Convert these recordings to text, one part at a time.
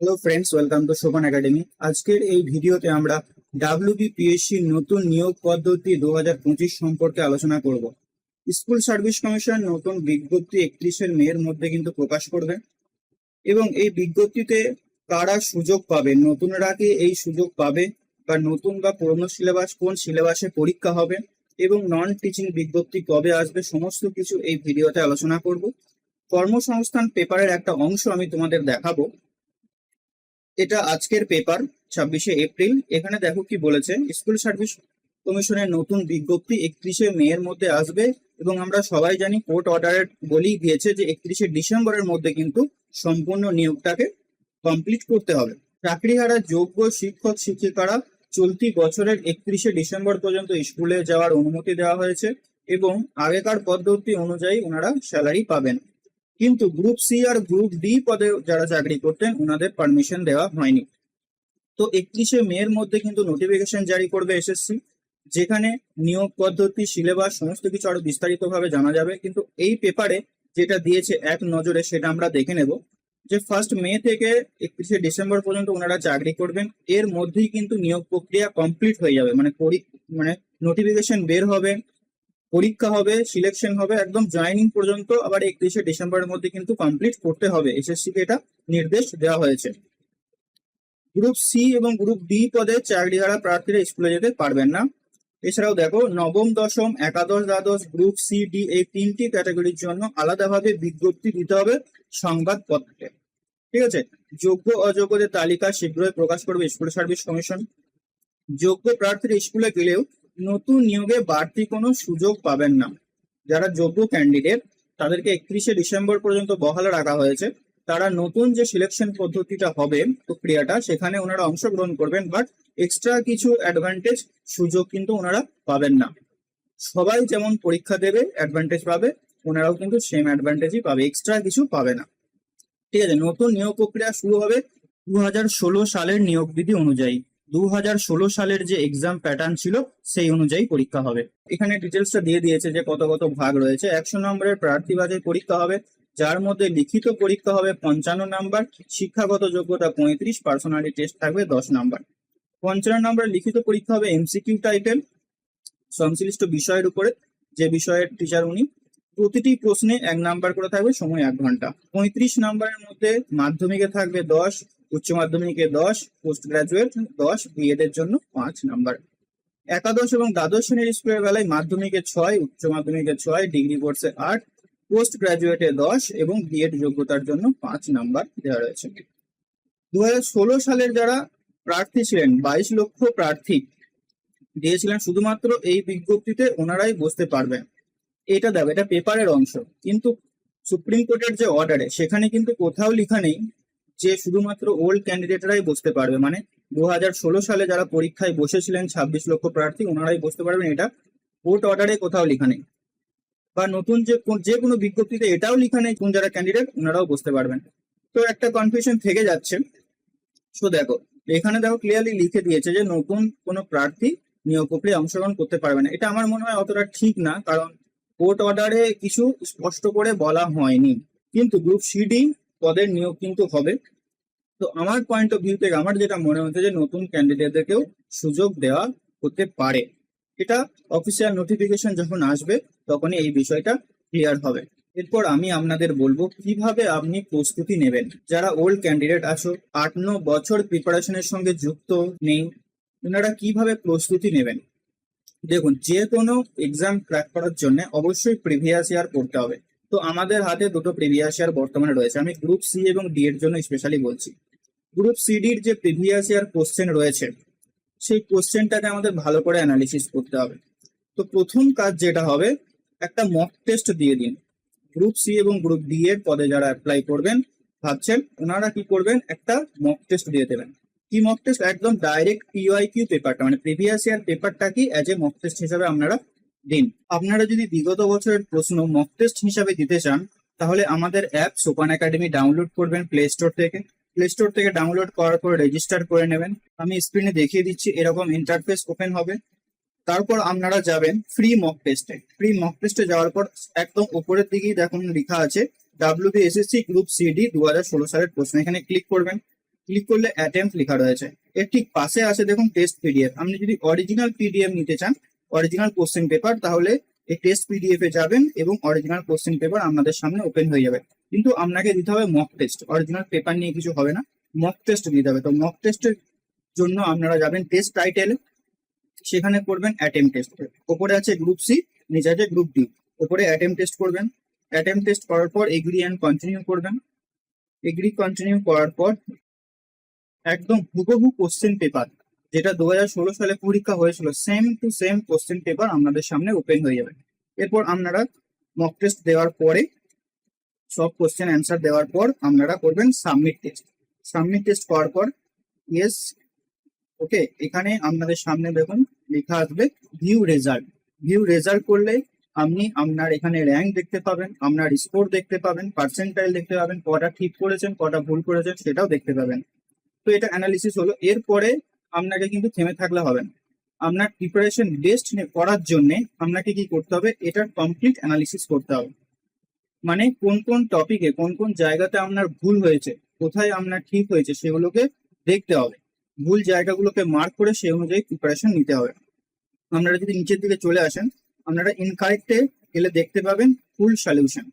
Hello friends welcome to Shovan academy আজকের এই ভিডিওতে আমরা ডাব্লিউবিপিএসসি নতুন নিয়োগ পদ্ধতি দুহাজার পঁচিশ সম্পর্কে আলোচনা করব। স্কুল সার্ভিস কমিশন নতুন বিজ্ঞপ্তি একত্রিশের মেয়ের মধ্যে কিন্তু প্রকাশ করবে এবং এই বিজ্ঞপ্তিতে কারা সুযোগ পাবে, নতুনরা কি এই সুযোগ পাবে বা নতুন বা পুরনো সিলেবাস কোন সিলেবাসে পরীক্ষা হবে এবং নন টিচিং বিজ্ঞপ্তি কবে আসবে সমস্ত কিছু এই ভিডিওতে আলোচনা করব। কর্মসংস্থান পেপারের একটা অংশ আমি তোমাদের দেখাবো। এটা আজকের পেপার ছাব্বিশে এপ্রিল। এখানে দেখো কি বলেছে, স্কুল সার্ভিস কমিশনের নতুন বিজ্ঞপ্তি একত্রিশে মে এর মধ্যে আসবে এবং আমরা সবাই জানি কোর্ট অর্ডারের বলেই দিয়েছে যে একত্রিশে ডিসেম্বরের মধ্যে কিন্তু সম্পূর্ণ নিয়োগটাকে কমপ্লিট করতে হবে। চাকরিহারা যোগ্য শিক্ষক, শিক্ষিকারা চলতি বছরের একত্রিশে ডিসেম্বর পর্যন্ত স্কুলে যাওয়ার অনুমতি দেওয়া হয়েছে এবং আগেকার পদ্ধতি অনুযায়ী ওনারা স্যালারি পাবেন। কিন্তু গ্রুপ সি আর গ্রুপ ডি পদে যারা চাকরি করতেন ওনাদের পারমিশন দেওয়া হয়নি। তো একত্রিশে মে এর মধ্যে কিন্তু নোটিফিকেশন জারি করবে এসএসসি যেখানে নিয়োগ পদ্ধতি সিলেবাস সমস্ত কিছু আরও বিস্তারিতভাবে জানা যাবে। কিন্তু এই পেপারে যেটা দিয়েছে এক নজরে, সেটা আমরা দেখে নেব যে ফার্স্ট মে থেকে একত্রিশে ডিসেম্বর পর্যন্ত ওনারা চাকরি করবেন। এর মধ্যেই কিন্তু নিয়োগ প্রক্রিয়া কমপ্লিট হয়ে যাবে। মানে মানে নোটিফিকেশন বের হবে। পরীক্ষা হবে সিলেকশন হবে, একদম জয়েনিং পর্যন্ত আবার একত্রিশে ডিসেম্বরের মধ্যে কিন্তু কমপ্লিট করতে হবে। এসএসসি কে এটা নির্দেশ দেওয়া হয়েছে। গ্রুপ সি এবং গ্রুপ ডি পদে চাকরিহারা প্রার্থীরা স্কুলে যেতে পারবেন না। এছাড়াও দেখো, নবম, দশম, একাদশ, দ্বাদশ গ্রুপ সি ডি এই তিনটি ক্যাটাগরির জন্য আলাদাভাবে বিজ্ঞপ্তি দিতে হবে সংবাদপত্রে। ঠিক আছে? যোগ্য, অযোগ্যদের তালিকা শীঘ্রই প্রকাশ করবে স্কুল সার্ভিস কমিশন যোগ্য প্রার্থীরা স্কুলে গেলেও নতুন নিয়োগে বাড়তি কোনো সুযোগ পাবেন না। যারা যোগ্য ক্যান্ডিডেট তাদেরকে একত্রিশে ডিসেম্বর পর্যন্ত বহাল রাখা হয়েছে। তারা নতুন যে সিলেকশন পদ্ধতিটা হবে প্রক্রিয়াটা সেখানে ওনারা অংশগ্রহণ করবেন বাট এক্সট্রা কিছু অ্যাডভান্টেজ সুযোগ কিন্তু ওনারা পাবেন না। সবাই যেমন পরীক্ষা দেবে অ্যাডভান্টেজ পাবে, ওনারাও কিন্তু সেম অ্যাডভান্টেজই পাবে এক্সট্রা কিছু পাবে না। ঠিক আছে, নতুন নিয়োগ প্রক্রিয়া শুরু হবে দু হাজার ষোলো সালের নিয়োগ বিধি অনুযায়ী। দু হাজার ষোলো সালের যে এক্সাম প্যাটার্ন ছিল, সেই অনুযায়ী পরীক্ষা হবে। এখানে ডিটেলসটা দিয়ে দিয়েছে যে কত কত ভাগ রয়েছে। একশো নম্বরের প্রার্থী বাজার পরীক্ষা হবে, যার মধ্যে লিখিত পরীক্ষা হবে পঞ্চান্ন নাম্বার, শিক্ষাগত যোগ্যতা পঁয়ত্রিশ পার্সোনালিটি টেস্ট থাকবে দশ নাম্বার। পঞ্চান্ন নম্বরের লিখিত পরীক্ষা হবে এমসিকিউ টাইটেল সংশ্লিষ্ট বিষয়ের উপরে, যে বিষয়ের টিচার উনি। প্রতিটি প্রশ্নে এক নাম্বার করে থাকবে, সময় এক ঘণ্টা। পঁয়ত্রিশ নাম্বারের মধ্যে মাধ্যমিকে থাকবে দশ উচ্চ মাধ্যমিকে দশ পোস্ট গ্রাজুয়েট দশ বিএড এর জন্য পাঁচ নাম্বার। একাদশ এবং দ্বাদশ শ্রেণির স্কুলের বেলায় মাধ্যমিকে ছয়, উচ্চ মাধ্যমিকে ছয়, ডিগ্রি কোর্সে আট পোস্ট গ্রাজুয়েটে দশ এবং বিএড যোগ্যতার জন্য পাঁচ নাম্বার দেওয়া রয়েছে। দু হাজার ষোলো সালের যারা প্রার্থী ছিলেন, বাইশ লক্ষ প্রার্থী দিয়েছিলেন, শুধুমাত্র এই বিজ্ঞপ্তিতে ওনারাই বসতে পারবেন। এটা দেখো, এটা পেপারের অংশ। কিন্তু সুপ্রিম কোর্টের যে অর্ডারে সেখানে কিন্তু কোথাও লেখা নেই যে শুধুমাত্র ওল্ড ক্যান্ডিডেটরাই বসতে পারবে। মানে দু হাজার ষোলো সালে যারা পরীক্ষায় বসেছিলেন ছাব্বিশ লক্ষ প্রার্থী, ওনারাই বসতে পারবেন। এটা কোর্ট অর্ডারে কোথাও লেখা নেই। বা নতুন যে কোন- যে কোনো বিজ্ঞপ্তিতে এটাও লেখা নেই কোন যারা ক্যান্ডিডেট ওনারাও বসতে পারবেন। তো একটা কনফিউশন থেকে যাচ্ছে। সো দেখো, এখানে দেখো ক্লিয়ারলি লিখে দিয়েছে যে নতুন কোনো প্রার্থী নিয়োগ প্রক্রিয়ায় অংশগ্রহণ করতে পারবে না। এটা আমার মনে হয় অতটা ঠিক না, কারণ কোর্ট অর্ডারে কিছু স্পষ্ট করে বলা হয়নি। কিন্তু গ্রুপ সিডি পদের নিয়োগ কিন্তু হবে। তো আমার পয়েন্ট অফ ভিউ থেকে আমার যেটা মনে হচ্ছে যে নতুন ক্যান্ডিডেটদেরকেও সুযোগ দেওয়া হতে পারে। এটা অফিসিয়াল নোটিফিকেশন যখন আসবে, তখনই এই বিষয়টা ক্লিয়ার হবে। এরপর আমি আপনাদের বলব কীভাবে আপনি প্রস্তুতি নেবেন। যারা ওল্ড ক্যান্ডিডেট আছো, আট ন বছর প্রিপারেশনের সঙ্গে যুক্ত নেই, ওনারা কীভাবে প্রস্তুতি নেবেন? দেখুন, যে কোনো এক্সাম ক্র্যাক করার জন্য অবশ্যই প্রিভিয়াস ইয়ার পড়তে হবে। তো আমাদের হাতে দুটো প্রিভিয়াস ইয়ার বর্তমানে রয়েছে। আমি গ্রুপ সি এবং ডি এর জন্য স্পেশালি বলছি। গ্রুপ সিডির যে প্রিভিয়াস ইয়ার কোশ্চেন রয়েছে, সেই কোশ্চেনটাকে আমাদের ভালো করে অ্যানালিসিস করতে হবে। তো প্রথম কাজ যেটা হবে, একটা মক টেস্ট দিয়ে দিন। গ্রুপ সি এবং গ্রুপ ডি এর পদে যারা অ্যাপ্লাই করবেন, ভাবছেন ওনারা কি করবেন? একটা মক টেস্ট দিয়ে দেবেন। কি মক টেস্ট একদম ডাইরেক্ট পিওয়াই কিউ পেপারটা মানে প্রিভিয়াস ইয়ার পেপারটা কি অ্যাজ এ মক টেস্ট হিসাবে আপনারা দিন। আপনারা যদি বিগত বছরের প্রশ্ন মক টেস্ট হিসাবে দিতে চান, তাহলে আমাদের অ্যাপ সোপান একাডেমি ডাউনলোড করবেন প্লে স্টোর থেকে। প্লে স্টোর থেকে ডাউনলোড করার পর রেজিস্টার করে নেবেন। আমি স্ক্রিনে দেখিয়ে দিচ্ছি, এরকম ইন্টারফেস ওপেন হবে। তারপর আপনারা যাবেন ফ্রি মক টেস্টে ফ্রি মক টেস্টে যাওয়ার পর একদম উপরের দিকেই দেখুন লেখা আছে ডাব্লিউবিএসএসসি গ্রুপ সিডি দু হাজার ষোলো সালের প্রশ্ন। এখানে ক্লিক করবেন। ক্লিক করলে অ্যাটেম্প লেখা রয়েছে। এর ঠিক পাশে আছে দেখুন টেস্ট পিডিএফ আপনি যদি অরিজিনাল পিডিএফ নিতে চান অরিজিনাল কোশ্চেন পেপার তাহলে এই টেস্ট পিডিএফ এ যাবেন এবং অরিজিনাল কোশ্চেন পেপার আপনাদের সামনে ওপেন হয়ে যাবে। কিন্তু আপনাকে দিতে হবে মক টেস্ট অরিজিনাল পেপার নিয়ে কিছু হবে না মক টেস্ট দিতে হবে। তো মক টেস্টের জন্য আপনারা যাবেন টেস্ট টাইটেল সেখানে করবেন অ্যাটেম টেস্ট ওপরে আছে গ্রুপ সি নিচে আছে গ্রুপ ডি ওপরে অ্যাটেম টেস্ট করবেন। অ্যাটেম টেস্ট করার পর এগ্রি অ্যান্ড কন্টিনিউ করবেন। এগ্রি কন্টিনিউ করার পর একদম হুবহু কোশ্চেন পেপার যেটা দু হাজার ষোলো সালে পরীক্ষা হয়েছিল same to same question paper আপনাদের সামনে ওপেন হয়ে যাবে। এরপর আপনারা মক টেস্ট দেওয়ার পরে, সব কোশ্চেন অ্যান্সার দেওয়ার পর আপনারা করবেন সাবমিট টেস্ট সাবমিট টেস্ট করার পর ইয়েস ওকে এখানে আপনাদের সামনে দেখুন, লেখা আসবে ভিউ রেজাল্ট ভিউ রেজাল্ট করলে আপনি আপনার এখানে র্যাঙ্ক দেখতে পাবেন, আপনার স্কোর দেখতে পাবেন পার্সেন্টাইল দেখতে পাবেন, কটা ঠিক করেছেন, কটা ভুল করেছেন, সেটাও দেখতে পাবেন। তো এটা অ্যানালিসিস হলো। এরপরে আপনাকে কিন্তু থেমে থাকলে হবে না। আপনার প্রিপারেশন বেস্ট করার জন্য আপনাকে কি করতে হবে এটার কমপ্লিট অ্যানালিসিস করতে হবে। মানে কোন কোন টপিকে কোন কোন জায়গাতে আপনার ভুল হয়েছে, কোথায় আপনার ঠিক হয়েছে, সেগুলোকে দেখতে হবে। ভুল জায়গাগুলোকে মার্ক করে সেই অনুযায়ী প্রিপারেশন নিতে হবে। আপনারা যদি নিচের দিকে চলে আসেন, আপনারা ইনকারেক্টে গেলে দেখতে পাবেন ফুল সলিউশন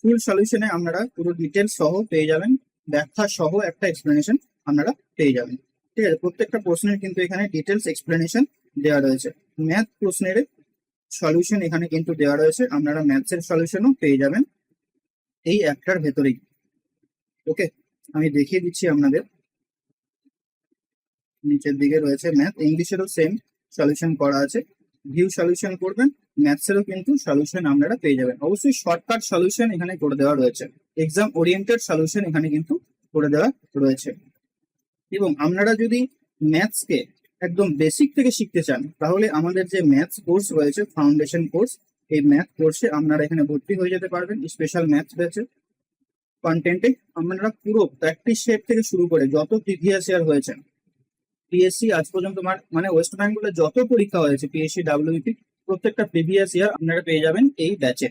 ফুল সলিউশনে আপনারা পুরো ডিটেলস সহ পেয়ে যাবেন, ব্যাখ্যা সহ একটা এক্সপ্লেনেশন আপনারা পেয়ে যাবেন। ঠিক আছে, প্রত্যেকটা প্রশ্নের কিন্তু এখানে ডিটেলস এক্সপ্লেনেশন দেওয়া রয়েছে। ম্যাথ প্রশ্নের সলিউশন এখানে কিন্তু দেওয়া রয়েছে, আপনারা ম্যাথস ম্যাথসের সলিউশনও পেয়ে যাবেন এই একটার ভেতরেই। ওকে আমি দেখিয়ে দিচ্ছি আপনাদের। নিচের দিকে রয়েছে ম্যাথ ইংলিশেরও সেম সলিউশন করা আছে। ভিউ সলিউশন করবেন ম্যাথসেরও কিন্তু সলিউশন আপনারা পেয়ে যাবেন। অবশ্যই শর্টকাট সলিউশন এখানে করে দেওয়া রয়েছে। এক্সাম ওরিয়েন্টেড সলিউশন এখানে কিন্তু করে দেওয়া রয়েছে। এবং আপনারা যদি ম্যাথসকে একদম বেসিক থেকে শিখতে চান, তাহলে আমাদের যে ম্যাথস কোর্স রয়েছে ফাউন্ডেশন কোর্স এই ম্যাথ কোর্সে আপনারা এখানে ভর্তি হয়ে যেতে পারবেন। স্পেশাল ম্যাথস ব্যাচে কন্টেন্টে আপনারা পুরো প্র্যাকটিস শেপ থেকে শুরু করে যত প্রিভিয়াস ইয়ার হয়েছে পিএসসি আজ পর্যন্ত মানে ওয়েস্ট বেঙ্গলের যত পরীক্ষা হয়েছে পিএসসি ডাব্লিউপি প্রত্যেকটা প্রিভিয়াস ইয়ার আপনারা পেয়ে যাবেন এই ব্যাচে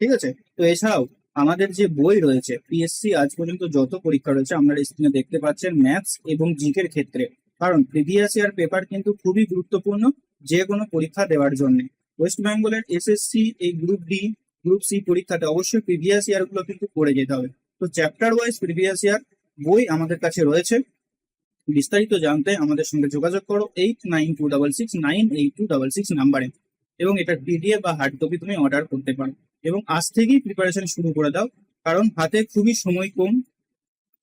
ঠিক আছে? তো এছাড়াও আমাদের যে বই রয়েছে পিএসসি আজ পর্যন্ত যত পরীক্ষা রয়েছে, আপনারা স্ক্রিনে দেখতে পাচ্ছেন ম্যাথস এবং জিকের ক্ষেত্রে। কারণ প্রিভিয়াস ইয়ার পেপার কিন্তু খুবই গুরুত্বপূর্ণ যে কোনো পরীক্ষা দেওয়ার জন্য। ওয়েস্ট বেঙ্গলের এসএসসি এই গ্রুপ ডি গ্রুপ সি পরীক্ষাতে অবশ্যই প্রিভিয়াস ইয়ারগুলো কিন্তু করে যেতে হবে। তো চ্যাপ্টার ওয়াইজ প্রিভিয়াস ইয়ার বই আমাদের কাছে রয়েছে। বিস্তারিত জানতে আমাদের সঙ্গে যোগাযোগ করো eight nine two double six nine eight two double six নাম্বারে এবং এটার পিডিএফ বা হার্ড কপি তুমি অর্ডার করতে পারো। এবং আজ থেকেই প্রিপারেশন শুরু করে দাও। কারণ হাতে খুবই সময় কম।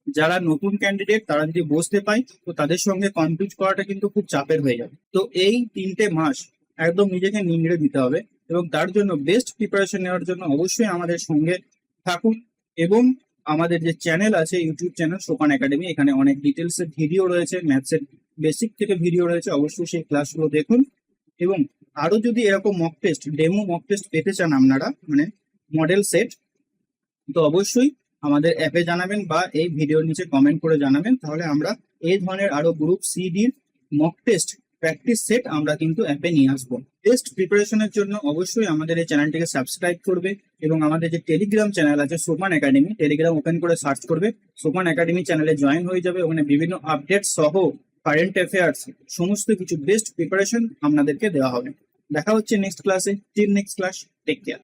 যারা নতুন ক্যান্ডিডেট তারা যদি বসতে পায়, তো তাদের সঙ্গে কম্পিট করাটা কিন্তু খুব চাপের হয়ে যাবে। তো এই তিনটে মাস একদম নিজেকে নিংড়ে দিতে হবে এবং তার জন্য বেস্ট প্রিপারেশন নেওয়ার জন্য অবশ্যই আমাদের সঙ্গে থাকুন এবং আমাদের যে চ্যানেল আছে ইউটিউব চ্যানেল সোপান একাডেমি এখানে অনেক ডিটেলস এর ভিডিও রয়েছে ম্যাথসের বেসিক থেকে ভিডিও রয়েছে, অবশ্যই সেই ক্লাসগুলো দেখুন এবং আরও যদি এরকম mock test demo mock test পেতে চান আপনারা মানে মডেল সেট তো অবশ্যই আমাদের অ্যাপে জানাবেন বা এই ভিডিওর নিচে কমেন্ট করে জানাবেন। তাহলে আমরা এই ধরনের আরও গ্রুপ সি ডির মক টেস্ট প্র্যাকটিস সেট আমরা কিন্তু অ্যাপে নিয়ে আসব। টেস্ট প্রিপারেশনের জন্য অবশ্যই আমাদের এই চ্যানেলটিকে সাবস্ক্রাইব করবে এবং আমাদের যে টেলিগ্রাম চ্যানেল আছে সোপান একাডেমি টেলিগ্রাম ওপেন করে সার্চ করবে। সোপান একাডেমি চ্যানেলে জয়েন হয়ে যাবে। ওখানে বিভিন্ন আপডেট সহ কারেন্ট অ্যাফেয়ার্স সমস্ত কিছু বেস্ট প্রিপারেশন আপনাদেরকে দেওয়া হবে। দেখা হচ্ছে নেক্সট ক্লাসে till next class take care